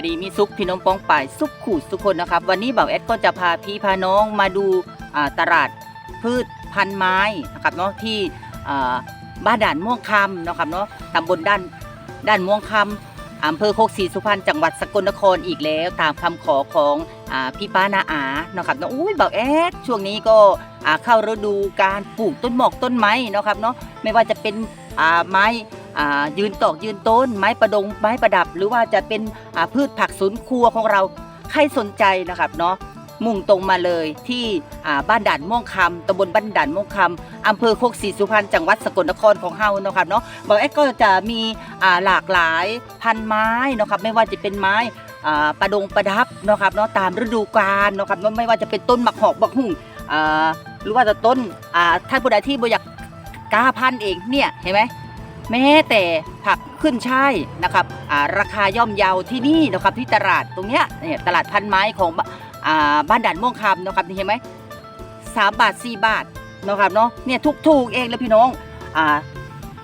ายดีมีซุกพี่น้องป้องป่ายซุกขู่สุกคนนะครับ วันนี้บ่าวแอดก็จะพาพี่พาน้องมาดูาตลาดพืชพันไม้นะครับเนาะที่บ้านด่านม่วงคำนะครับเนาะตำบลด้านด้านม่วงคำอำเภอโคกศรีสุพรรณจังหวัดสกลนครอีกแล้ว ตามคำขอของอพี่ป้านาอานะครับเนาะอุ้ยบ่าวแอดช่วงนี้ก็เข้าฤดูการปลูกต้นหมอกต้นไม้นะครับเนาะไม่ว่าจะเป็นไม้ ยืนตอกยืนต้น ไม้ประดงไม้ประดับ หรือว่าจะเป็นพืชผักสวนครัวของเราใครสนใจนะครับเนาะมุ่งตรงมาเลยที่บ้านด่านม่วงคำตำบลบ้านด่านม่วงคำอำเภอโคกศรีสุพรรณจังหวัดสกลนครของเฮาเนาะครับเนาะบอกแอดก็จะมีหลากหลายพันไม้เนาะครับไม่ว่าจะเป็นไม้ประดงประดับเนาะครับเนาะตามฤดูกาลเนาะครับเนาะไม่ว่าจะเป็นต้นหมักหอกบักหุ่งหรือว่าจะต้นท่านผู้ใดที่บ่อยากกล้าพันเองเนี่ยเห็นไหม แม้แต่ผักขึ้นช่ายนะครับอ่าราคาย่อมเยาที่นี่นะครับที่ตลาดตรงเนี้ยเนี่ยตลาดพันไม้ของอบ้านด่านม่วงคำนะครับนี่เห็นไหมสามบาทสี่บาทนะครับเนาะเนี่ยทุกถูกๆเองเลยพี่น้องอ่า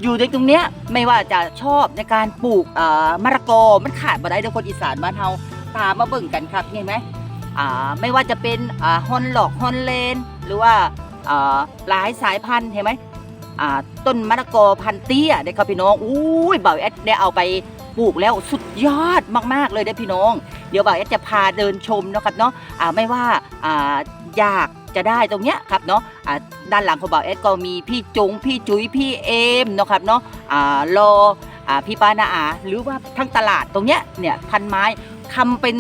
อยู่ในตรงเนี้ยไม่ว่าจะชอบในการปลูกอ่ามะละกอมันขาดมาได้เด้อคนอีสานบ้านเฮาตามมาเบิ่งกันครับเห็นไหมอ่าไม่ว่าจะเป็นอ่าฮอนหลอกฮอนเลน หรือว่าอ่าหลายสายพันธุ์เห็นไหม ต้นมะละกอพันเตี้ยเด้ครับพี่น้องอุ้ยบ่าวแอดได้เอาไปปลูกแล้วสุดยอดมากๆเลยเด้พี่น้อง เดี๋ยวบ่าวแอดจะพาเดินชมนะครับเนาะอ่าไม่ว่าอ่าอยากจะได้ตรงเนี้ยครับเนาะอ่าด้านหลังของบ่าวแอดก็มีพี่จงพี่จุ๋ยพี่เอมนะครับเนาะอ่ารออ่าพี่ป้านาอาหรือว่าทั้งตลาดตรงเนี้ยเนี่ยพันไม้ทำเป็น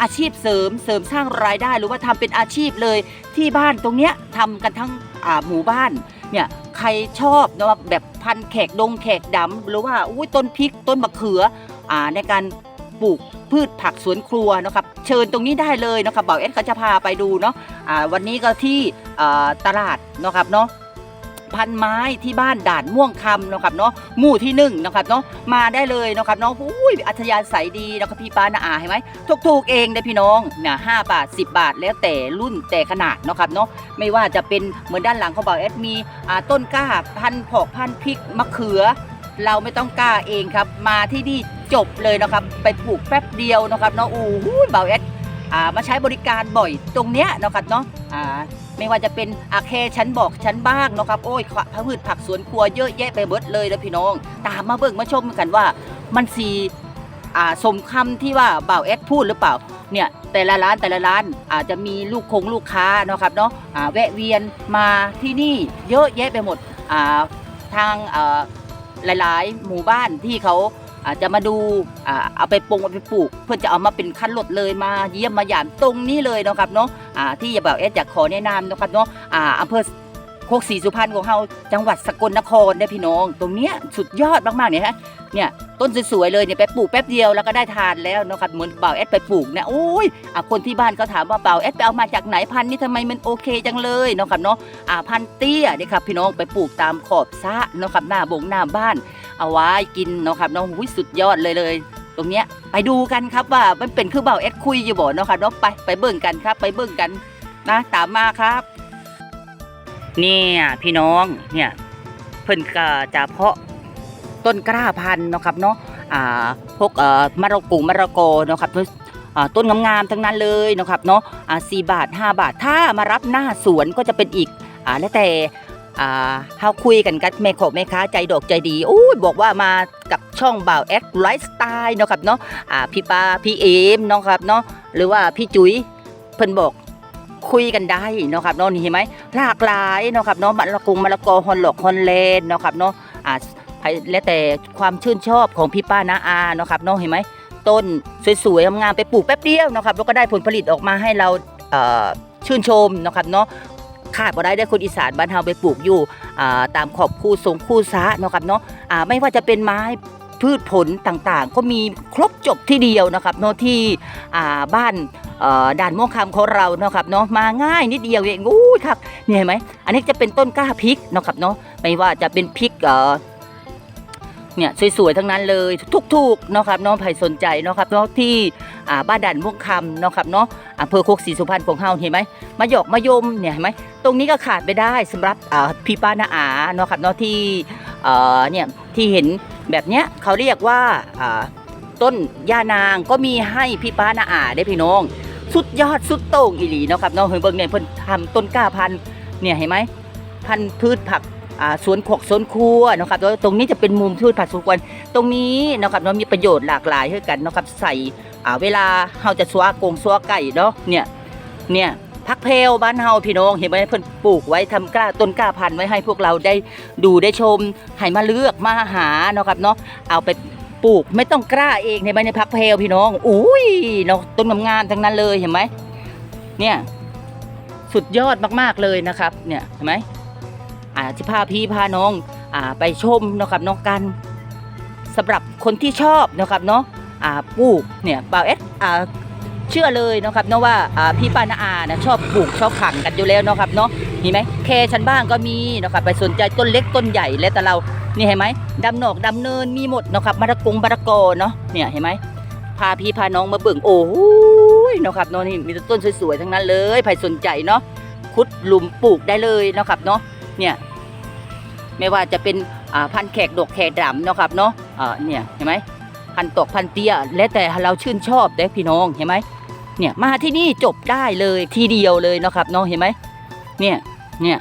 อาชีพเสริมเสริมสร้างรายได้หรือว่าทำเป็นอาชีพเลยที่บ้านตรงเนี้ยทำกันทั้งหมู่บ้านเนี่ยใครชอบเนอะแบบพันแขกดงแขกดำหรือว่าอุ้ยต้นพริกต้นมะเขืออ่าในการปลูกพืชผักสวนครัวนะครับเชิญตรงนี้ได้เลยนะครับบ่าวเอ็นเขาจะพาไปดูเนาะอ่าวันนี้ก็ที่ตลาดนะครับเนาะ พันไม้ที่บ้านด่านม่วงคำนะครับเนาะหมู่ที่หนึ่งนะครับเนาะมาได้เลยนะครับเนาะอุ้ยอัธยาศัยดีนะครับพี่ป้านาอาเห็นไหมถูกๆเองเลยพี่น้องเนี่ยห้าบาท 10 บาทแล้วแต่รุ่นแต่ขนาดนะครับเนาะไม่ว่าจะเป็นเหมือนด้านหลังเขาบอกแอดมีต้นกล้าพันผอกพันพริกมะเขือ เราไม่ต้องกล้าเองครับ มาที่นี่จบเลยนะครับ ไปปลูกแป๊บเดียวนะครับเนาะอู้หูเบาแอด มาใช้บริการบ่อยตรงเนี้ยนะครับเนาะไม่ว่าจะเป็นอาเคชั้นบอกชั้นบ้างเนาะครับโอ้ยผักพืชผักสวนครัวเยอะแยะไปเบิดเลยนะพี่น้อง ตามมาเบิ่งมาชมกันว่ามันสีอ่าสมคำที่ว่าเบาแอดพูดหรือเปล่าเนี่ยแต่ละร้านแต่ละร้านอาจจะมีลูกคงลูกค้านะครับเนาะอ่าแวะเวียนมาที่นี่เยอะแยะไปหมดอ่าทางอ่าหลายๆ หมู่บ้านที่เขา อาจจะมาดูเอาไปปรุงเอาไปปลูก เพื่อจะเอามาเป็นคันรถเลยมาเยี่ยมมาหยามตรงนี้เลยนะครับเนาะที่อย่าแบบเอสอยากขอแนะนำนะครับเนาะอ่าอำเภอ โคกศรีสุพรรณของเราจังหวัดสกลนครได้พี่น้อง ตรงเนี้ยสุดยอดมากๆเนี่ยฮะเนี่ยต้นสวยๆเลยเนี่ยไปปลูกแป๊บเดียวแล้วก็ได้ทานแล้วเนาะครับเหมือนเบาแอดไปปลูกเนี่ยโอ้ยอะคนที่บ้านก็ถามว่าเบาแอดไปเอามาจากไหนพันธุ์นี่ทำไมมันโอเคจังเลยเนาะครับเนาะอ่าพันธุ์เตี้ยนี่ครับพี่น้องไปปลูกตามขอบสะเนาะครับหน้าบงหน้าบ้าน เอาไว้กินเนาะครับเนาะหุ้ยสุดยอดเลยเลย ตรงเนี้ยไปดูกันครับว่ามันเป็นคือเบาแอดคุยอยู่บ่เนาะครับเนาะไปไปเบิ่งกันครับ ไปเบิ่งกันนะตามมาครับ เนี่ยพี่น้องเนี่ยเพิ่นก็จะเพาะต้นกล้าพันธุ์นะครับเนาะอ่าพวกเอ่อมะระกงมะระกนะครับอ่าต้นงามๆทั้งนั้นเลยนะครับเนาะอ่าสี่บาท 5 บาท ถ้ามารับหน้าสวนก็จะเป็นอีกอ่าแล้วแต่อ่าเฮาคุยกันกับแม่ขอแม่ค้าใจดอกใจดีอู้ยบอกว่ามากับช่องบ่าวแอคไลฟ์สไตล์นะครับเนาะอ่าพี่ปาพี่เอมนะครับเนาะหรือว่าพี่จุ๋ยเพิ่นบอก คุยกันได้เนาะครับเนาะนี่เห็นไหมหลากหลายเนาะครับเนาะมะละกงมะละกอฮอนหลอกฮอนเลนเนาะครับเนาะอ่าแล้วแต่ความชื่นชอบของพี่ป้านาอาเนาะครับเน้องเห็นไหมต้นสวยๆงามๆไปปลูกแป๊บเดียวเนาะครับแล้วก็ได้ผลผลิตออกมาให้เราเอ่อชื่นชมเนาะครับเนาะขาดบ่ได้ได้คนอีสานบ้านเฮาไปปลูกอยู่อ่าตามขอบคู่สงคู่ซะเนาะครับเนาะอ่าไม่ว่าจะเป็นไม้ พืชผลต่างๆ ก็มีครบจบที่เดียวนะครับเนาะที่บ้านด่านม่วงคำของเราเนาะครับเนาะมาง่ายนิดเดียวเองอู้ยครับเนี่ยเห็นไหมอันนี้จะเป็นต้นกล้าพริกเนาะครับเนาะไม่ว่าจะเป็นพริกเเนี่ยสวยๆทั้งนั้นเลยทุกๆเนาะครับน้องไผ่สนใจเนาะครับเนาะที่บ้านด่านม่วงคำเนาะครับเนาะอำเภอโคกศรีสุพรรณของเฮาเห็นไหมมะหยอกมะยมเนี่ยเห็นไหมตรงนี้ก็ขาดไม่ได้สำหรับพี่ป้านาอาเนาะครับเนาะที่เนี่ยที่เห็น แบบเนี้ยเขาเรียกว่าต้นย่านางก็มีให้พี่ป้านาอาได้พี่น้อง สุดยอดสุดโต่งอีหลีเนาะครับเนาะเฮ้ยเบิ่งเนี่ยเพิ่นทำต้นกล้าพันเนี่ยเห็นไหมพันพืชผักสวนขกสวนครัวนะครับแล้วตรงนี้จะเป็นมุมพืชผักสวนครัวตรงนี้นะครับเนาะมีประโยชน์หลากหลายให้กันนะครับใส่เวลาเฮาจะสวากงสวาไก่เนาะเนี่ยเนี่ย พักเพลบ้านเฮาพี่น้องเห็นไหมเพิ่นปลูกไว้ทำกล้าต้นกล้าพันธุ์ไว้ให้พวกเราได้ดูได้ชมให้มาเลือกมาหาเนาะครับเนาะเอาไปปลูกไม่ต้องกล้าเองเห็นไหมในพักเพลพี่น้องอุ้ยเนาะต้นงามๆทั้งนั้นเลยเห็นไหมเนี่ยสุดยอดมากๆเลยนะครับเนี่ยเห็นไหมอ่าที่พาพี่พาน้องอ่าไปชมเนาะครับน้องกันสำหรับคนที่ชอบเนาะครับเนาะอ่าปลูกเนี่ยบ่าวเอสอ่า เชื่อเลยเนาะครับเนาะว่าพี่ปานาอานะชอบปลูกชอบขังกันอยู่แล้วเนาะครับเนาะเห็นไหมแค่ชั้นบ้างก็มีเนาะครับไปสนใจต้นเล็กต้นใหญ่แล้วแต่เรานี่เห็นไหมดำหนอกดำเนินมีหมดเนาะครับมะระกงมะระกอเนาะเนี่ยเห็นไหมพาพี่พาน้องมาเบิ่งโอ้โหเนาะครับเนาะนี่มีแต่ต้นสวยๆทั้งนั้นเลยใครสนใจเนาะขุดหลุมปลูกได้เลยเนาะครับเนาะเนี่ยไม่ว่าจะเป็นพันแขกดกแขกดำเนาะครับเนาะเนี่ยเห็นไหมพันตกพันเตี้ย แล้วแต่เราชื่นชอบเด้พี่น้องเห็นไหม เนี่ยมาที่นี่จบได้เลยทีเดียวเลยเนาะครับเนาะเห็นไหมเนี่ยเนี่ย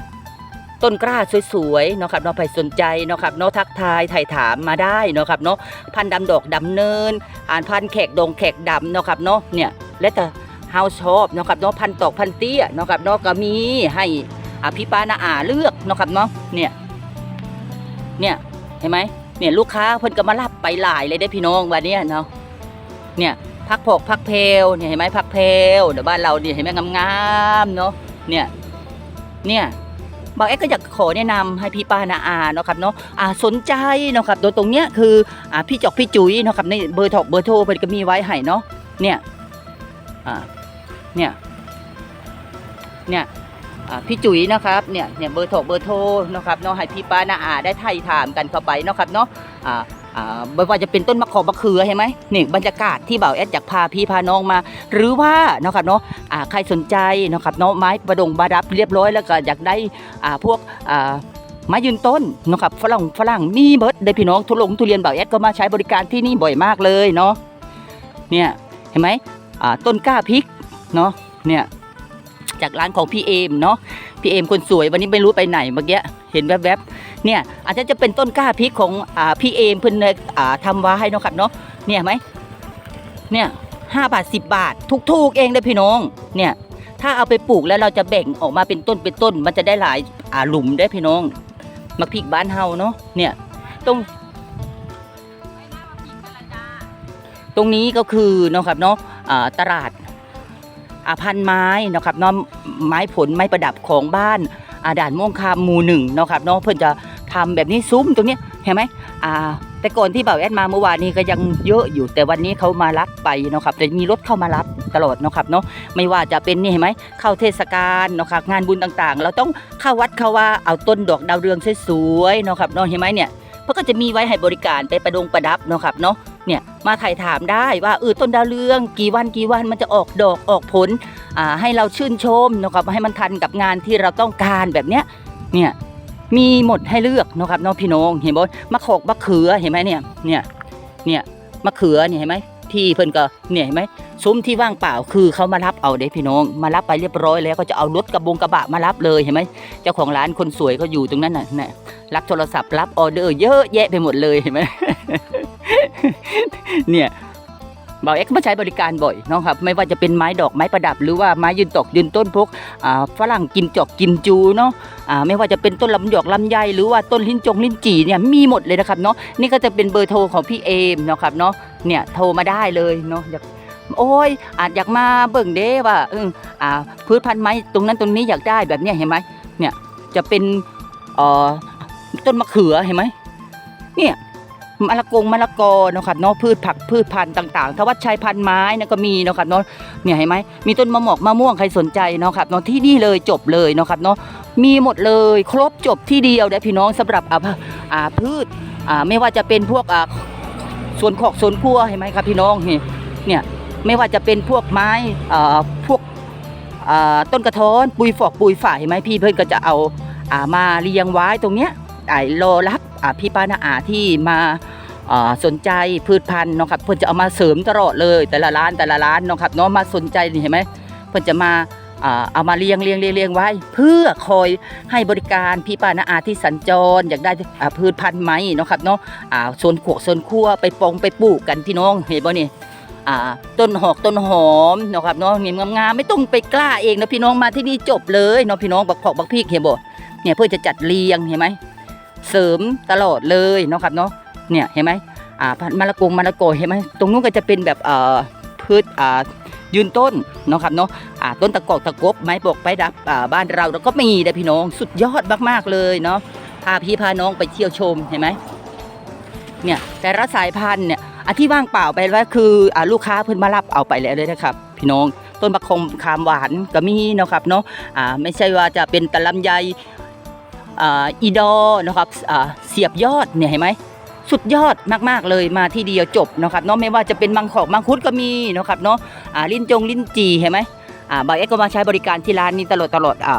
ต้นกล้าสวยๆเนาะครับเนาะใครสนใจเนาะครับเนาะทักทายถ่ายถามมาได้เนาะครับเนาะพันธุ์ดำดอกดำเนิน อ่านพันแขกดงแขกดำเนาะครับเนาะเนี่ยและแต่เฮาชอบเนาะครับเนาะพันตอกพันเตี้ยเนาะครับเนาะก็มีให้อ่าพี่ป้านาอาเลือกเนาะครับเนาะเนี่ยเนี่ยเห็นไหมเนี่ยลูกค้าเพิ่นก็มารับไปหลายเลยได้พี่น้องวันนี้เนาะเนี่ย พักผกพักเพลเนี่ยเห็นไหมพักเพลเดี๋ยวบ้านเราเนี่ยเห็นไหมงามๆเนาะเนี่ยเนี่ยบางเอ็กก็อยากขอแนะนำให้พี่ป้านาอาเนาะครับเนาะอ่าสนใจเนาะครับโดยตรงเนี้ยคืออ่าพี่จอกพี่จุ๋ยเนาะครับในเบอร์โทรเบอร์โทรเพิ่นก็มีไว้ให้เนาะเนี่ยอ่าเนี่ยเนี่ยพี่จุ๋ยนะครับเนี่ยเนี่ยเบอร์โทรเบอร์โทรนะครับเนาะให้พี่ป้านาอาได้ไทยถามกันเข้าไปเนาะครับเนาะอ่า ไม่ว่าจะเป็นต้นมะขอมะเขือเห็นไหมนี่บรรยากาศที่บ่าวแอดอยากพาพี่พาน้องมา หรือว่าเนาะครับเนาะอ่าใครสนใจเนาะครับเนาะไม้ประดงบาดับเรียบร้อยแล้วก็อยากได้อ่าพวกอ่าไม้ยืนต้นเนาะครับฝรั่งฝรั่งมีเบิร์ดได้พี่น้องทุลงทุเรียนบ่าวแอดก็มาใช้บริการที่นี่บ่อยมากเลยเนาะเนี่ยเห็นไหมอ่าต้นกล้าพริกเนาะเนี่ย จากร้านของพี่เอมเนาะพี่เอมคนสวยวันนี้ไม่รู้ไปไหนเมื่อกี้เห็นแวบๆเนี่ยอาจจะจะเป็นต้นกล้าพริกของอ่าพี่เอมเพิ่นเนี่ยอ่าทำไว้ให้เนาะครับเนาะเนี่ยไหมเนี่ยห้าบาทสิบบาทถูกๆเองเลยพี่น้องเนี่ยถ้าเอาไปปลูกแล้วเราจะแบ่งออกมาเป็นต้นเป็นต้น มันจะได้หลายอ่าหลุมได้พี่น้องมักพริกบ้านเฮาเนาะเนี่ยตรงตรงนี้ก็คือเนาะครับเนาะตลาด พันไม้เนาะครับเนาะไม้ผลไม้ประดับของบ้านอาด่านม่วงคามหมู่หนึ่งเนาะครับเนาะเพื่อนจะทำแบบนี้ซุ้มตรงนี้เห็นไหมอ่าแต่ก่อนที่บ่าวแอดมาเมื่อวานนี้ก็ยังเยอะอยู่แต่วันนี้เขามารับไปเนาะครับแต่มีรถเข้ามารับตลอดเนาะครับเนาะไม่ว่าจะเป็นนี่เห็นไหมเข้าเทศกาลเนาะครับงานบุญต่างๆ เราต้องเข้าวัดเข้าว่าเอาต้นดอกดาวเรืองสวยๆเนาะครับเนาะเห็นไหมเนี่ยเพราะก็จะมีไว้ให้บริการไปประดงประดับเนาะครับเนาะ เนี่ยมาถ่ายถามได้ว่าเออต้นดาวเรืองกี่วันกี่วันมันจะออกดอกออกผลอ่าให้เราชื่นชมนะครับให้มันทันกับงานที่เราต้องการแบบเนี้ยเนี่ยมีหมดให้เลือกนะครับเนาะพี่น้องเห็นบ่มะขอกมะเขือเห็นไหมเนี่ยเนี่ยเนี่ยมะเขือเนี่ยเห็นไหมที่เพิ่นก็เนี่ยเห็นไหมซุ้มที่ว่างเปล่าคือเขามารับเอาเด้พี่น้อง มารับไปเรียบร้อยแล้วก็จะเอารถกระบงกระบะมารับเลยเห็นไหมเจ้าของร้านคนสวยเขาอยู่ตรงนั้นน่ะน่ะรับโทรศัพท์รับออเดอร์เยอะแยะไปหมดเลยเห็นไหม เนี่ยบาวเอ็กซ์มาใช้บริการบ่อยเนาะครับ ไม่ว่าจะเป็นไม้ดอกไม้ประดับ หรือว่าไม้ยืนตอกยืนต้นพวกฝรั่งกิมจอกกิมจูเนาะไม่ว่าจะเป็นต้นลำหยอกลำไยหรือว่าต้นลิ้นจงลิ้นจีเนี่ยมีหมดเลยนะครับเนาะนี่ก็จะเป็นเบอร์โทรของพี่เอมเนาะครับเนาะเนี่ยโทรมาได้เลยเนาะอยากโอ้ยอาจอยากมาเบิ่งเด้ว่าเอออ่าพืชพันธุ์ไม้ตรงนั้นตรงนี้อยากได้แบบเนี้ยเห็นไหมเนี่ยจะเป็นเอ่อต้นมะเขือเห็นไหมเนี่ย มะละกงมะละกอเนาะครับเนาะพืชผักพืชพันธุ์ต่างๆทวัชชัยพันธุ์ไม้นะก็มีเนาะครับเนาะเนี่ยเห็นไหมมีต้นมะหมอกมะม่วงใครสนใจเนาะครับเนาะที่นี่เลยจบเลยเนาะครับเนาะมีหมดเลยครบจบที่เดียวเด้พี่น้องสำหรับอ่าพืชอ่าไม่ว่าจะเป็นพวกอ่าสวนขอกสวนครัวเห็นไหมครับพี่น้องนี่เนี่ยไม่ว่าจะเป็นพวกไม้อ่อพวกอ่อต้นกระท้อนปุยฝอกปุยฝ่ายเห็นไหมพี่เพื่อนก็จะเอาอ่ามาเรียงไว้ตรงเนี้ยไอ้รอรับ พี่ป้านาอาที่มาสนใจพืชพันธุ์นะครับเพื่อจะเอามาเสริมตลอดเลย แต่ละร้านแต่ละร้านนะครับเนาะมาสนใจนี่เห็นไหมเพื่อจะมาเอามาเรียงเรียงเรียงเรียงไว้ เพื่อคอยให้บริการพี่ป้านาอาที่สัญจรอยากได้พืชพันธุ์ไหมนะครับเนาะอ่าโซนขวโซนครัวไปปองไปปลูกกันพี่น้องเห็นบ่นี่ต้นหอกต้นหอมนะครับเนาะงามงามๆไม่ต้องไปกล้าเองนะพี่น้องมาที่นี่จบเลยเนาะพี่น้องบักพอกบักพริกเห็นบ่เนี่ยเพื่อจะจัดเรียงเห็นไหม เสริมตลอดเลยเนาะครับเนาะเนี่ยเห็นไหมอ่าพันมะละกงมะละกอเห็นไหมตรงนู้นก็จะเป็นแบบเอ่อพืชอ่ายืนต้นเนาะครับเนาะอ่าต้นตะกอกตะกบไม้ปกไม้ดับอ่าบ้านเราเราก็มีนะพี่น้องสุดยอดมากๆเลยเนาะพาพี่พาน้องไปเที่ยวชมเห็นไหมเนี่ยแต่ละสายพันธุ์เนี่ยอที่ว่างเปล่าไปว่าคืออ่าลูกค้าเพิ่นมารับเอาไปแล้วเลยนะครับ พี่น้องต้นบักคงคามหวานก็มีเนาะครับเนาะอ่าไม่ใช่ว่าจะเป็นตะลำไย อีดอนะครับเสียบยอดเนี่ยเห็นไหมสุดยอดมากๆเลยมาที่เดียวจบนะครับเนาะไม่ว่าจะเป็นมังขอกมังคุดก็มีนะครับเนาะลิ้นจงลิ้นจีเห็นไหมอ่าบาเอ็กก็มาใช้บริการที่ร้านนี้ตลอดตลอดอ่า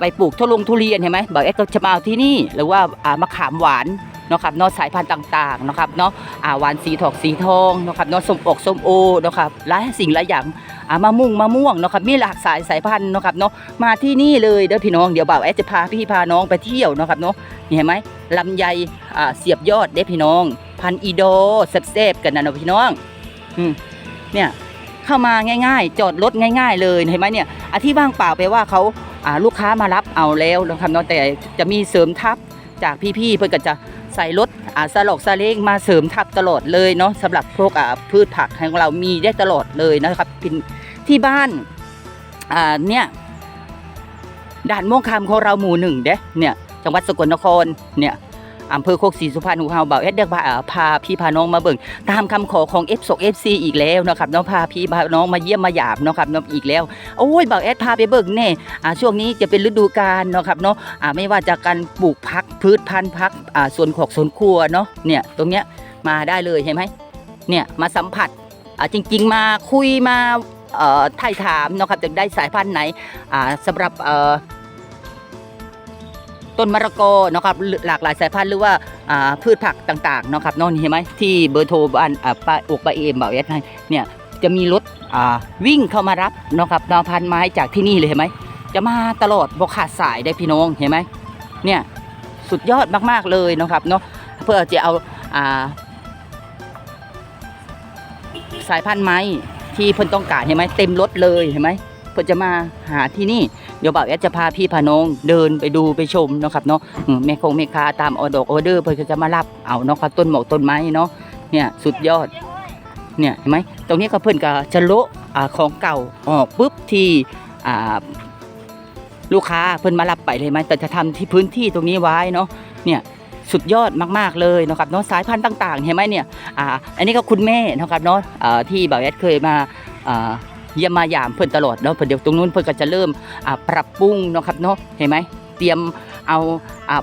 ไปปลูกทุลงทุเรียนเห็นไหมบางเอ็กก็จะมาเอาที่นี่หรือว่าอ่ามะขามหวานเนาะครับเนาะสายพันธุ์ต่างๆเนาะครับเนาะอ่าหวานสีทองสีทองเนาะครับเนาะส้มอกส้มโอเนาะครับหลายสิ่งหลายอย่างอ่ามะม่วงมะม่วงเนาะครับมีหลากสายสายพันธุ์เนาะครับเนาะมาที่นี่เลยเด้อพี่น้องเดี๋ยวบ่าวแอดจะพาพี่พาน้องไปเที่ยวเนาะครับเนาะนี่เห็นไหมลำไยอ่าเสียบยอดเด้อพี่น้อง พันอีโดเซฟๆกันนะเนาะพี่น้องอืมเนี่ย เข้ามาง่าย ๆ จอดรถง่าย ๆ เลยเห็นไหมเนี่ยอาที่ว่างเปล่าไปว่าเขาาลูกค้ามารับเอาแล้วนะครับเนาะแต่จะมีเสริมทับจากพี่ๆเพื่อก็จะใส่รถสลอกซาเล้งมาเสริมทับตลอดเลยเนาะสำหรับพวกพืชผักของเรามีได้ตลอดเลยนะครับที่บ้านเนี่ยด่านม่วงคำของเราหมู่หนึ่งเด้เนี่ยจังหวัดสกลนครเนี่ย อำเภอโคกศรีสุพรรณหูเฮาเบาเอ็ดเด็กพาพี่พาน้องมาเบิ่งตามคำขอของ F 2 FC อีกแล้วนะครับน้องพาพี่พาน้องมาเยี่ยมมาหยาบนะครับน้องอีกแล้วโอ้ยเบาเอ็ดพาไปเบิ่งแน่อ่าช่วงนี้จะเป็นฤดูกาลนะครับเนาะอ่าไม่ว่าจะการปลูกพักพืชพันธุ์พักอ่าสวนขอกสวนครัวเนาะเนี่ยตรงเนี้ยมาได้เลยเห็นไหมเนี่ยมาสัมผัสอ่าจริง ๆ มาคุยมาเอ่อถ่ายถามนะครับจะได้สายพันธุ์ไหนอ่าสำหรับเอ่อ ต้นมะละกอนะครับหลากหลายสายพันธุ์หรือว่าพืชผักต่างๆนะครับเนอนเห็นไหมที่เบอร์โทรบ้านอ่าป้าอกป้าเอมบอกเอสให้เนี่ยจะมีรถวิ่งเข้ามารับนะครับนอพันไม้จากที่นี่เลยเห็นไหมจะมาตลอดบกขาดสายได้พี่น้องเห็นไหมเนี่ยสุดยอดมากๆเลยนะครับเนาะเพื่อจะเอาอ่าสายพันธุ์ไม้ที่เพิ่นต้องการเห็นไหมเต็มรถเลยเห็นไหมเพิ่นจะมาหาที่นี่ เดี๋ยวบ่าวแอดจะพาพี่พาน้องเดินไปดูไปชมเนาะครับเนาะอืมแม่คงแม่ค้าตามออดอกออเดอร์เพื่อจะมารับเอาเนาะครับต้นหมอกต้นไม้เนาะเนี่ยสุดยอดเนี่ยเห็นไหมตรงนี้ก็เพิ่อนก็จะโละของเก่าออกปุ๊บที่ลูกค้าเพิ่อนมารับไปเลยไหมแต่จะทำที่พื้นที่ตรงนี้ไว้เนาะเนี่ยสุดยอดมากๆเลยเนาะครับเนาะสายพันธุ์ต่างๆเห็นไหมเนี่ยอ่าอันนี้ก็คุณแม่นะครับเนาะที่บ่าวแอดเคยมา เยี่ยมมายามเพิ่นตลอดเนาะเพิ่นเดี๋ยวตรงนู้นเพิ่นก็จะเริ่มปรับปรุงเนาะครับเนาะเห็นไหมเตรียมเอา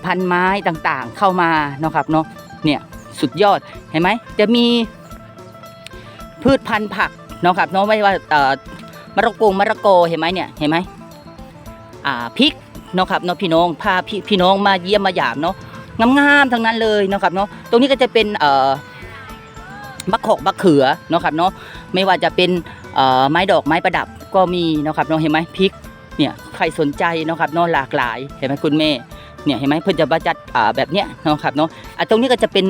พันไม้ต่างๆ เข้ามาเนาะครับเนาะเนี่ยสุดยอดเห็นไหมจะมีพืชพันธุ์ผักเนาะครับเนาะไม่ว่ามะระกงมะระโกเห็นไหมเนี่ยเห็นไหมอ่าพริกเนาะครับเนาะพี่น้องพาพี่พี่น้องมาเยี่ยมมาหยามเนาะงามๆทั้งนั้นเลยเนาะครับเนาะตรงนี้ก็จะเป็นเอ่อมะขอกมะเขือเนาะครับเนาะไม่ว่าจะเป็น ไม้ดอกไม้ประดับก็มีนะครับเนาะเห็นไหมพริกเนี่ยใครสนใจนะครับเนาะหลากหลายเห็นไหมคุณแม่เนี่ยเห็นไหมเพิ่นจะมาจัดอ่าแบบเนี้ยนะครับเนาะอะตรงนี้ก็จะเป็น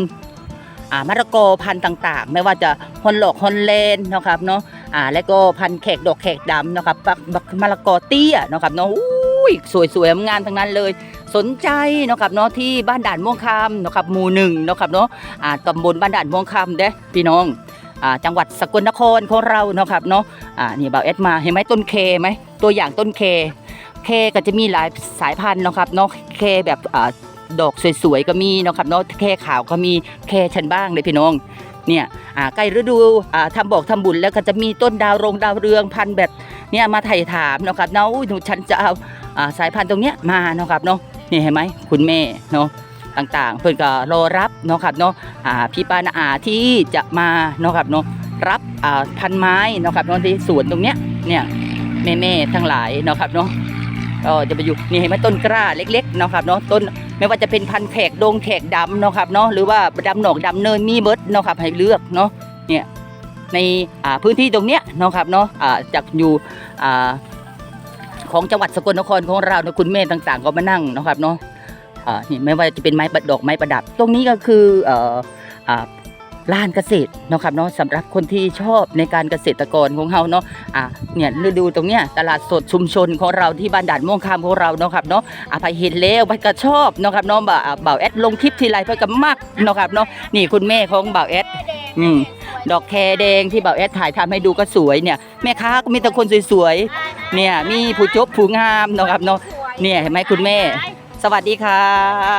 อ่ามะละกอพันธุ์ต่างๆ ไม่ว่าจะฮอนหลอกฮอนเลนนะครับเนาะอ่าแล้วก็พันธุ์แขกดอกแขกดำนะครับบักบักมะละกอเตี้ยนะครับเนาะอุ้ยสวยๆงามทั้งนั้นเลยสนใจนะครับเนาะที่บ้านด่านม่วงคำนะครับหมู่หนึ่งนะครับเนาะอ่าตำบลบ้านด่านม่วงคำเด้พี่น้อง จังหวัดสกลนครของเราเนาะครับเนาะนี่บ่าวเอสมาเห็นไหมต้นเคไหมตัวอย่างต้นเค เคก็จะมีหลายสายพันธุ์เนาะครับเนาะเคแบบอดอกสวยๆก็มีเนาะครับเนาะเคขาวก็มีเคชันบ้างเลยพี่น้องเนี่ยใกล้ฤดูอ่าทำบอกทำบุญแล้วก็จะมีต้นดาวรงดาวเรืองพันธุ์แบบเนี่ยมาไถ่ถามเนาะครับเนาะหนูฉันจะเอาอ่าสายพันธุ์ตรงเนี้ยมาเนาะครับเนาะนี่เห็นไหมคุณแม่เนาะ ต่างๆ เพื่อนก็รอรับเนาะครับเนาะพี่ปานาอาที่จะมาเนาะครับเนาะรับพันไม้เนาะครับเนาะที่สวนตรงเนี้ยเนี่ยแม่ๆทั้งหลายเนาะครับเนาะก็จะไปอยู่นี่เห็นไหมต้นกล้าเล็กๆเนาะครับเนาะต้นไม่ว่าจะเป็นพันแขกดงแขกดำเนาะครับเนาะหรือว่าดำหนอกดำเนินมีเบิร์ดเนาะครับให้เลือกเนาะเนี่ยในพื้นที่ตรงเนี้ยเนาะครับเนาะจากอยู่ของจังหวัดสกลนครของเราเนี่ยคุณแม่ต่างๆ ก็มานั่งเนาะครับเนาะ นี่ไม่ว่าจะเป็นไม้ประดอกไม้ประดับ ตรงนี้ก็คือเอ่ออ่าลานเกษตรเนาะครับเนาะสำหรับคนที่ชอบในการเกษตรกรของเราเนาะอ่าเนี่ยฤดูตรงเนี้ยตลาดสดชุมชนของเราที่บ้านด่านม่วงคำของเราเนาะครับเนาะอาไปเห็นแล้วไปก็ชอบเนาะครับเน้องบ่าวอ่าบ่าวแอดลงคลิปทีไรไปก็มักเนาะครับเนาะนี่คุณแม่ของบ่าวแอดอืมดอกแคแดงที่บ่าวแอดถ่ายทำให้ดูก็สวยเนี่ยแม่ค้าก็มีแต่คนสวยๆเนี่ยมีผู้จบผู้งามเนาะครับเนาะเนี่ยเห็นไหมคุณแม่ สวัสดีครั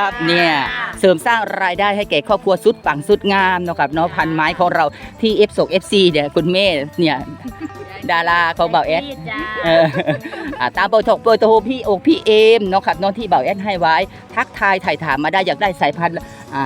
บเนี่ยเสริมสร้างรายได้ให้แก่ครอบครัวสุดปังสุดงามเนาะครับเนาะพันไม้ของเราที่ F สก FC เนี่ยคุณแม่เนี่ยดาราของบ่าวแอดเอออ่าตามเบอร์โทรเบอร์โทรพี่โอกพี่เอมเนาะครับเน้องที่เบาแอดให้ไว้ ทักทายถ่ายถามมาได้อยากได้สายพันธุ์อ่า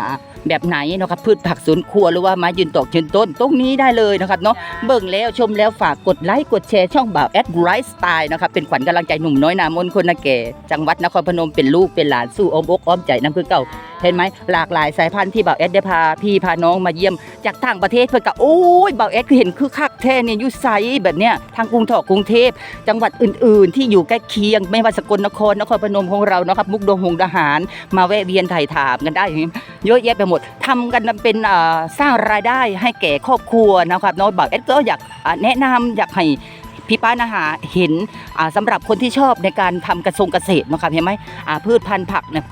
แบบไหนเนาะครับ พืชผักสวนครัวหรือว่าไม้ยืนตอกยืนต้น ตรงนี้ได้เลยนะครับเนาะเบิ่งแล้วชมแล้วฝากกดไลค์กดแชร์ช่องบ่าวแอดไรสไตล์นะครับเป็นขวัญกำลังใจหนุ่มน้อยนามนคนนาแก่จังหวัดนครพนมเป็นลูกเป็นหลานสู้อ้อมอกอ้อมใจน้ำคือเก่าเห็นไหมหลากหลายสายพันธุ์ที่บ่าวแอดได้พาพี่พาน้องมาเยี่ยมจากต่างประเทศเพื่อนก็โอ้ยบ่าวแอดคือเห็นคือคักแท้เนี่ยอยุไซแบบเนี้ยทางกรุงเทพกรุงเทพ จังหวัดอื่น ๆ ที่อยู่ใกล้เคียง ไม่ว่าสกลนครนครพนมของเรานะครับมุกดงหงดาหาร มาแวะเวียนถ่ายถามกันได้อย่างนี้เยอะแยะไปหมดทำกันเป็นสร้างรายได้ให้แก่ครอบครัวนะครับเน้องบ่าวแอดก็อยากแนะนำอยากให้พี่ป้านาหาเห็นอ่าสำหรับคนที่ชอบในการทำกระทรงเกษตรนะครับเห็นไหมพืชพันธุ์ผักเนี่ย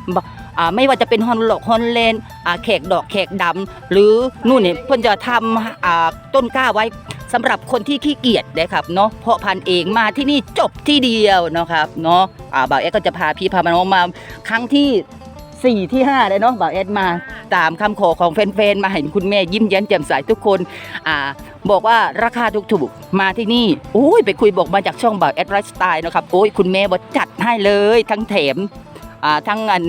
ไม่ว่าจะเป็นฮอนโลอกฮอนเลนแขกดอกแขกดำหรือนู่นเนี่ยเพิ่นจะทำอ่าต้นกล้าไว้สำหรับคนที่ขี้เกียจนะครับเนาะเพาะพันธุ์เองมาที่นี่จบที่เดียวนะครับเนาะบ่าวเอ็ดก็จะพาพี่พามาน้องมาครั้งที่ สี่ที่ห้าเลยเนาะบ่าวเอ็ดมา ตามคำขอของแฟนๆ มาเห็นคุณแม่ยิ้มแย้มแจ่มใสทุกคนอ่าบอกว่าราคาถูกๆ มาที่นี่โอ้ยไปคุยบอกมาจากช่องบ่าวแอดไลฟ์สไตล์นะครับโอ้ยคุณแม่บอกจัดให้เลย ทั้งแถมอ่าทั้งเงิน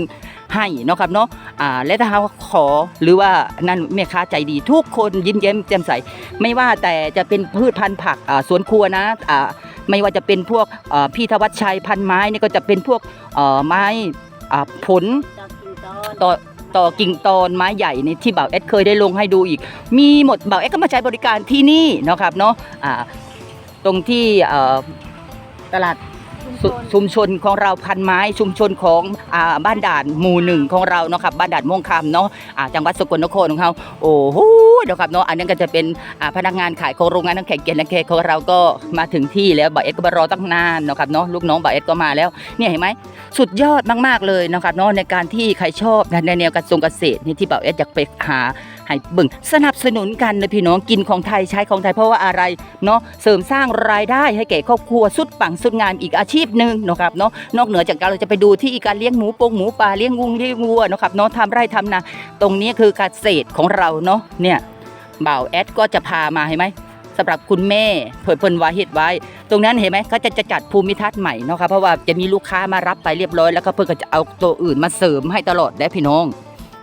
ให้เนาะครับเนาะอ่าและถ้าเขาขอหรือว่านั่นแม่ค้าใจดีทุกคนยิ้มแย้มแจ่มใส ไม่ว่าแต่จะเป็นพืชพันธุ์ผักอ่าสวนครัวนะอ่าไม่ว่าจะเป็นพวกอ่าพี่ธวัชชัยพันไม้นี่ก็จะเป็นพวกเอ่อไม้อ่าผล ต่อต่อกิ่งตอนไม้ใหญ่ในที่บ่าวเอสเคยได้ลงให้ดูอีก มีหมดบ่าวเอสก็มาใช้บริการที่นี่เนาะครับเนาะอ่าตรงที่เอ่อตลาด ชุชุมชนของเราพันไม้ชุมชนของอ่าบ้านด่านหมู่หนึ่งของเราเนาะครับบ้านด่านม่วงคำเนาะอ่าจังหวัดสกลนครของเขาโอ้โหเนาะครับเนาะอันนั้นก็จะเป็นอ่าพนักงานขายของโรงงานน้ำแข็งเกียรติและแขกของเราก็มาถึงที่แล้วบ่าวเอ็ดก็มารอตั้งนานเนาะครับเนาะลูกน้องบ่าวเอ็ดก็มาแล้วเนี่ยเห็นไหมสุดยอดมากๆเลยนะครับเนาะในการที่ใครชอบในแนวการทรงเกษตรนี่ที่บ่าวเอ็ดอยากไปหา ให้เบิ่งสนับสนุนกันนะพี่น้องกินของไทยใช้ของไทยเพราะว่าอะไรเนาะเสริมสร้างรายได้ให้แก่ครอบครัวสุดปังสุดงามอีกอาชีพหนึ่งนะครับเนาะนอกเหนือจากการเราจะไปดูที่การเลี้ยงหมูปงหมูปลาเลี้ยงงูเลี้ยงวัวนะครับเนาะทำไร่ทำนาตรงนี้คือเกษตรของเราเนาะเนี่ยบ่าวแอดก็จะพามาเห็นไหมสำหรับคุณแม่เผยเพิ่นวาเฮ็ดไว้ ตรงนั้นเห็นไหมเขาจะจะจัดภูมิทัศน์ใหม่เนาะครับเพราะว่าจะมีลูกค้ามารับไปเรียบร้อยแล้วก็เพิ่นก็จะเอาตัวอื่นมาเสริมให้ตลอดได้พี่น้อง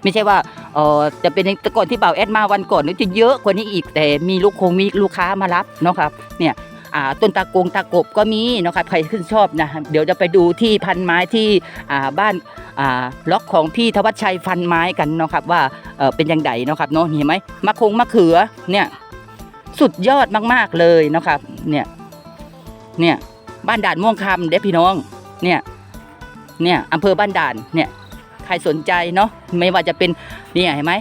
ไม่ใช่ว่าเออจะเป็นแต่ก่อนที่บ่าวแอดมาวันก่อนนี่จะเยอะกว่านี้อีกแต่มีลูกคงมีลูกค้ามารับเนาะครับเนี่ยอ่าต้นตะกงตะกบก็มีเนาะครับใครขึ้นชอบนะเดี๋ยวจะไปดูที่พันไม้ที่อ่าบ้านอ่าล็อกของพี่ธวัชชัยฟันไม้กันเนาะครับว่าเออเป็นยังไงเนาะครับเนาะเห็นไหมมะคงมะเขือเนี่ยสุดยอดมากๆเลยเนาะครับเนี่ยเนี่ยบ้านด่านม่วงคำเด้พี่น้องเนี่ยเนี่ยอำเภอบ้านด่านเนี่ย ใครสนใจเนาะไม่ว่าจะเป็นเนี่ยเห็นไหม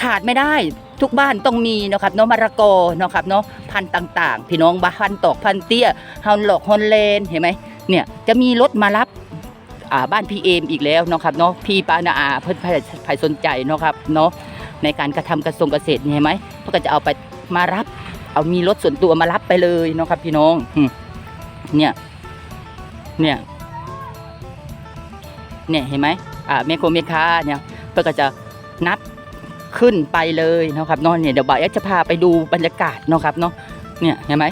ขาดไม่ได้ทุกบ้านต้องมีเนาะครับเนาะมะระกอเนาะครับเนาะพันธุ์ต่างๆ พี่น้องบ้าพันตอกพันเตี้ยฮอนหลอกฮอนเลนเห็นไหมเนี่ยจะมีรถมารับอ่าบ้านพีเอมอีกแล้วเนาะครับเนาะพี่ปานาอาเพิ่นใครสนใจเนาะครับเนาะในการกระทำกระทรวงเกษตรเนี่ยเห็นไหมเพื่อจะเอาไปมารับ เอามีรถส่วนตัวมารับไปเลยเนาะครับพี่น้องเนี่ยเนี่ยเนี่ยเห็นไหม แม่โครแม่ค้าเนี่ยเพื่อก็จะนับขึ้นไปเลยเนาะครับเนาะเนี่ยเดี๋ยวบ่าวแอดจะพาไปดูบรรยากาศเนาะครับเนาะเนี่ยเห็นไหม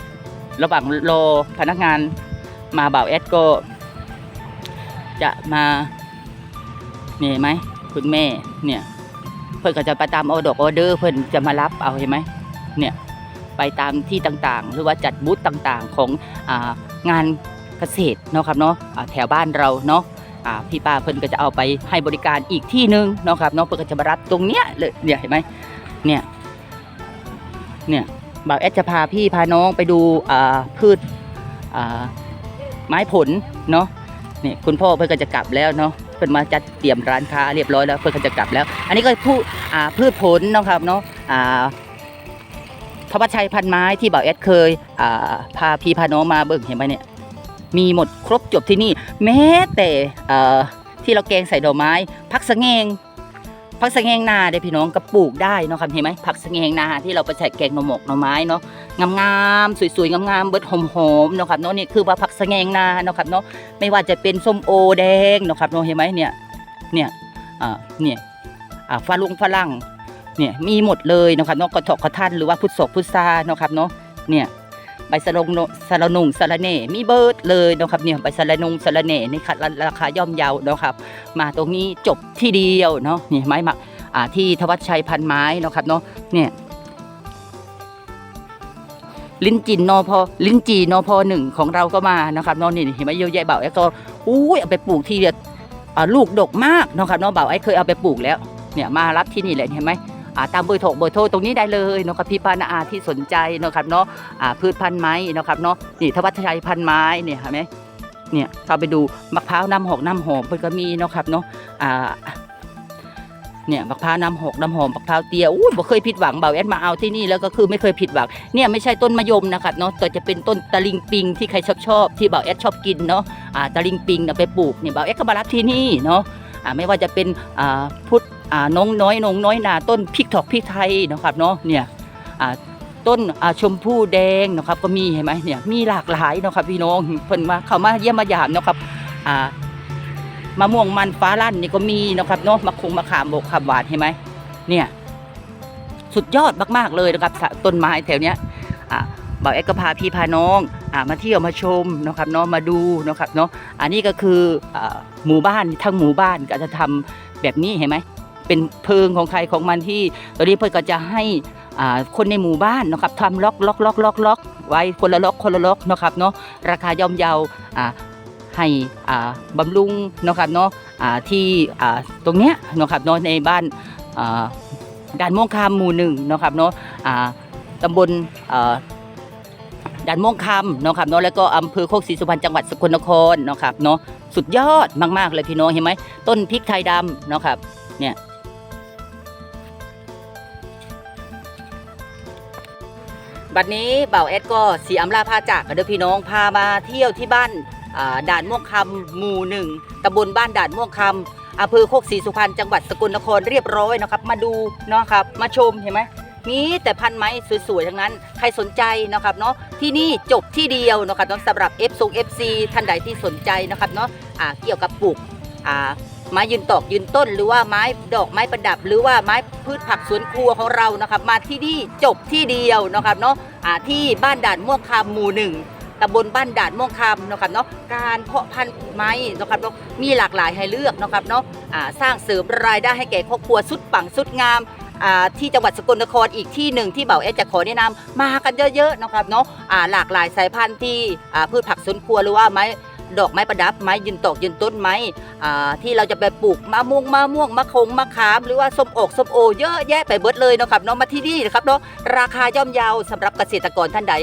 ระหว่างรอพนักงานมาบ่าวแอดก็ จะมาเนี่ยไหมคุณแม่เนี่ยเพื่อนก็จะไปตามออดอกออเดอร์เพื่อนจะมารับเอาเห็นไหมเนี่ยไปตามที่ต่างๆ หรือว่าจัดบูธต่างๆของอ่างานเกษตรเนาะครับเนาะแถวบ้านเราเนาะ อ่าพี่ป้าเพิ่นก็จะเอาไปให้บริการอีกที่หนึงเนาะครับเนาะเพิ่นก็จะมารับตรงเนี้ยเลยเนี่ยเห็นไหมเนี่ยเนี่ยบ่าวแอดจะพาพี่พาน้องไปดูอ่าพืชอ่าไม้ผลเนาะนี่คุณพ่อเพิ่นก็จะกลับแล้วเนาะเพิ่นมาจัดเตรียมร้านค้าเรียบร้อยแล้วเพิ่นก็จะกลับแล้ว อันนี้ก็ผู้อ่าพืชผลเนาะครับเนาะอ่าทวัชชัยพันไม้ที่บ่าวแอดเคยอ่าพาพี่พาน้องมาเบิ่งเห็นไหมเนี่ย มีหมดครบจบที่นี่ แม้แต่ที่เราแกงใส่ดอกไม้ พักสะเงงพักสะเงงนาเด้พี่น้องก็ปลูกได้เนาะครับเห็นไหมผักสะเงงนาที่เราไปใส่แกงหน่อหมกหน่อไม้เนาะงามๆสวยๆงามๆเบิดหอมๆเนาะครับเนาะนี่คือว่าผักสะเงงนาเนาะครับเนาะไม่ว่าจะเป็นส้มโอแดงเนาะครับเนาะเห็นไหมเนี่ยเนี่ยอ่าเนี่ยอ่าฝรั่งฝรั่งเนี่ยมีหมดเลยเนาะครับเนาะกระถอกกระทันหรือว่าพุทธศกพุทธาเนาะครับเนาะเนี่ย ใบสะลงโนสะระนุงสะระเน่มีเบิร์ดเลยนะครับเนี่ยใบสะระนุงสะระเน่นี่ค่ะราคาย่อมเยาเนาะครับ มาตรงนี้จบที่เดียวเนาะนี่ไม้หมักอ่าที่ทวัชชัยพันไม้นะครับเนาะเนี่ยลิ้นจินนอพอลิ้นจีนอพอหนึ่งของเราก็มานะครับเนาะนี่เห็นไหมเยอะแยะเบาไอ้ก็อุ้ยเอาไปปลูกที่เดียวลูกดกมากเนาะครับเนาะเบาไอ้เคยเอาไปปลูกแล้วเนี่ยมารับที่นี่แหละเห็นไหม ตามเบอร์โทรเบอร์โทรตรงนี้ได้เลยเนาะครับพี่ปานาอาที่สนใจเนาะครับเนาะพืชพันธุ์ไม้เนาะครับเนาะนี่ทวัชชัยพันธุ์ไม้เนี่ยเห็นไหมเนี่ยเข้าไปดูมะพร้าวน้ำหอกน้ำหอมเพิ่นก็มีเนาะครับเนาะอ่าเนี่ยมะพร้าวน้ำหอกน้ำหอมมะพร้าวเตี้ยอู้บ่เคยผิดหวังเบาแอดมาเอาที่นี่แล้วก็คือไม่เคยผิดหวังเนี่ยไม่ใช่ต้นมะยมนะครับเนาะแต่จะเป็นต้นตะลิงปิงที่ใครชอบชอบที่เบาแอดชอบกินเนาะอ่าตะลิงปิงเนี่ยไปปลูกเนี่ยเบาแอดก็มารับที่นี่เนาะอ่าไม่ว่าจะเป็นอ่าพุทธ น้องน้อยนงน้อยนาต้นพริกถอกพริกไทยนะครับเนาะเนี่ยต้นชมพู่แดงนะครับก็มีเห็นไหมเนี่ยมีหลากหลายนะครับพี่น้องเพิ่นมาเข้ามาเยี่ยมมาหยามนะครับมะม่วงมันฟ้าลั่นนี่ก็มีนะครับเนาะมะคงมะขามบกขามหวานเห็นไหมเนี่ยสุดยอดมากๆเลยนะครับต้นไม้แถวเนี้ยอ่าบอกเอ็กก็พาพี่พาน้องอมาเที่ยวมาชมนะครับเนาะมาดูนะครับเนาะอันนี้ก็คืออหมู่บ้านทั้งหมู่บ้านก็จะทำแบบนี้เห็นไหม เป็นเพิงของใครของมันที่ตอนนี้เพื่อนก็จะให้คนในหมู่บ้านนะครับทำล็อกล็อกล็อกล็อกล็อกไว้คนละล็อกคนละล็อกนะครับเนาะราคาย่อมเยาให้บำรุงนะครับเนาะที่ตรงเนี้ยนะครับเนาะในบ้านด่านม่วงคำหมู่หนึ่งนะครับเนาะตำบลด่านม่วงคำเนาะครับเนาะแล้วก็อำเภอโคกศรีสุพรรณจังหวัดสกลนครเนาะครับเนาะสุดยอดมากๆเลยพี่น้องเห็นไหมต้นพริกไทยดำเนาะครับเนี่ย บัดนี้เบ่าเอ็ดก็สีอำลาพาจากกันเด้อพี่น้องพามาเที่ยวที่บ้านด่านม่วงคำหมู่หนึ่งตำบลบ้านด่านม่วงคำอำเภอโคกศรีสุพรรณจังหวัดสกลนครเรียบร้อยนะครับ มาดูเนาะครับมาชมเห็นไหมมีแต่พันไม้สวยๆ ทั้งนั้น ใครสนใจนะครับเนาะที่นี่จบที่เดียวนะครับเนาะสำหรับ F ทรง FC ท่านใดที่สนใจนะครับเนาะอ่าเกี่ยวกับปลูกอ่า ไม้ยืนตอกยืนต้น หรือว่าไม้ดอกไม้ประดับ หรือว่าไม้พืชผักสวนครัวของเรานะครับ มาที่นี่จบที่เดียวนะครับเนาะอ่าที่บ้านด่านม่วงคำหมู่หนึ่งตำบลบ้านด่านม่วงคำนะครับเนาะการเพาะพันธุ์ไม้นะครับเนาะมีหลากหลายให้เลือกนะครับเนาะสร้างเสริมรายได้ให้แก่ครอบครัวสุดปังสุดงามที่จังหวัดสกลนครอีกที่หนึ่งที่เบาเอสจะขอแนะนำมากันเยอะๆนะครับเนาะหลากหลายสายพันธุ์ที่พืชผักสวนครัวหรือว่าไม้ ดอกไม้ประดับไม้ยืนตอกยืนต้นไม้ที่เราจะไปปลูกมะม่วงมะม่วงมะคงมะขาม หรือว่าส้มอกส้มโอ เยอะแยะไปเบิดเลยเนาะครับเนาะมาที่นี่นะครับเนาะราคาย่อมเยาสำหรับเกษตรกรท่านใด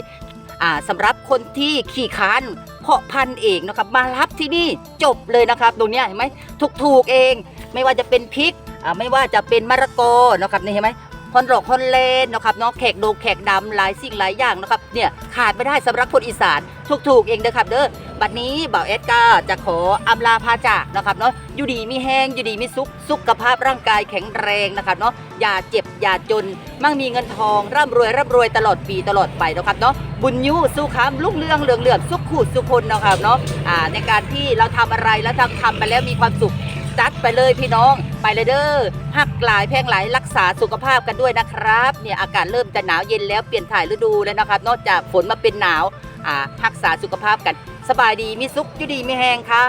อ่าสำหรับคนที่ขี่ค้านเพาะพันธุ์เองนะครับมารับที่นี่จบเลยนะครับ ตรงนี้เห็นไหมถูกถูกๆเอง ไม่ว่าจะเป็นพริกไม่ว่าจะเป็นมะละกอนะครับนี่เห็นไหมฮอนโรกฮอนเลนนะครับเนาะแขกโดกแขกดำหลายสิ่งหลายอย่างนะครับเนี่ยขาดไม่ได้สำหรับคนอีสานถูกๆเองเด้อครับเด้อ บัดนี้บ่าวเอสก็จะขออำลาพาจากนะครับเนาะอยู่ดีมีแห้งอยู่ดีมีสุขสุขภาพร่างกายแข็งแรงนะครับเนาะอย่าเจ็บอย่าจน มั่งมีเงินทอง ร่ำรวยร่ำรวยตลอดปีตลอดไปนะครับเนาะบุญยูสู้คำลุกเรืองเหลืองเหลืองสุขขูดสุขคนนะครับเนาะอ่าในการที่เราทำอะไรแล้วทำทำไปแล้วมีความสุขจัดไปเลยพี่น้องไปเลยเด้อหักหลายแพงหลายรักษาสุขภาพกันด้วยนะครับเนี่ยอากาศเริ่มจะหนาวเย็นแล้วเปลี่ยนถ่ายฤดูแล้วนะครับ นอกจากฝนมาเป็นหนาวอ่ารักษาสุขภาพกัน สบายดีมีสุขอยู่ดีมีแหงค่ะ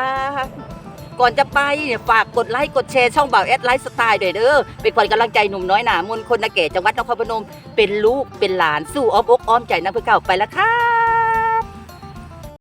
ก่อนจะไปเนี่ยฝากกดไลค์กดแชร์ช่องบ่าวแอดไลฟ์สไตล์ด้วยเด้อเป็นขวัญกำลังใจหนุ่มน้อยหนามนคนนาเกตจังหวัดนครพนม เป็นลูกเป็นหลานสู้อ้อมอกอ้อมใจนะเพื่อเก่าไปละค่ะ